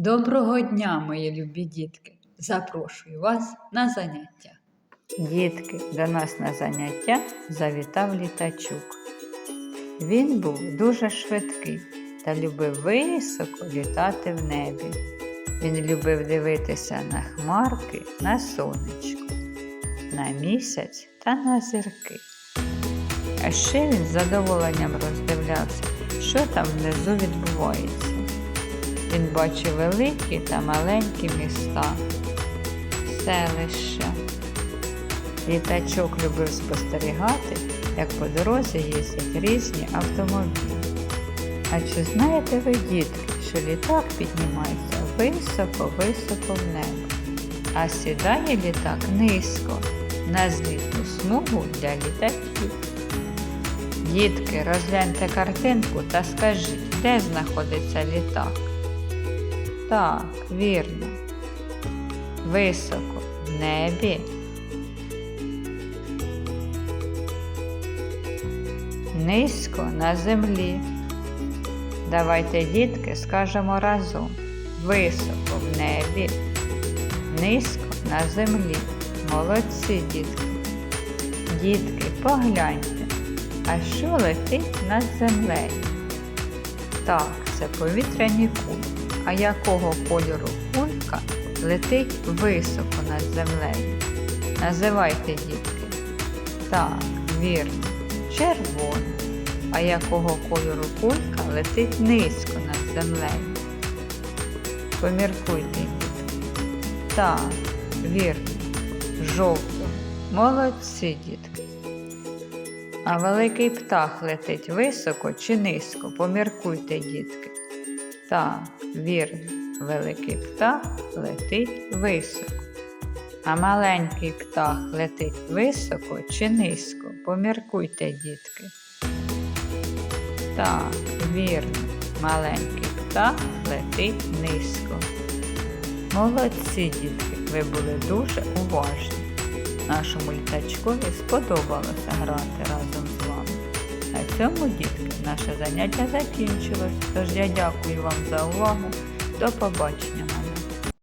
Доброго дня, мої любі дітки! Запрошую вас на заняття. Дітки, до нас на заняття завітав літачок. Він був дуже швидкий та любив високо літати в небі. Він любив дивитися на хмарки, на сонечко, на місяць та на зірки. А ще він з задоволенням роздивлявся, що там внизу відбувається. Він бачив великі та маленькі міста, селища. Літачок любив спостерігати, як по дорозі їздять різні автомобілі. А чи знаєте ви, дітки, що літак піднімається високо-високо в небо, а сідає літак низько на злітну смугу для літаків? Дітки, розгляньте картинку та скажіть, де знаходиться літак? Так, вірно. Високо в небі. Низько на землі. Давайте, дітки, скажемо разом. Високо в небі. Низько на землі. Молодці, дітки. Дітки, погляньте, а що летить над землею? Так, це повітряні кульки. А якого кольору кулька летить високо над землею? Називайте, дітки. Так, вірно, червоний. А якого кольору кулька летить низько над землею? Поміркуйте, дітки. Так, вірно, жовтого. Молодці, дітки. А великий птах летить високо чи низько? Поміркуйте, дітки. Так, вірно, великий птах летить високо. А маленький птах летить високо чи низько? Поміркуйте, дітки. Так, вірно, маленький птах летить низько. Молодці, дітки, ви були дуже уважні. Нашому літачкові сподобалося грати разом цьому, дітки, наше заняття закінчилось, тож я дякую вам за увагу. До побачення!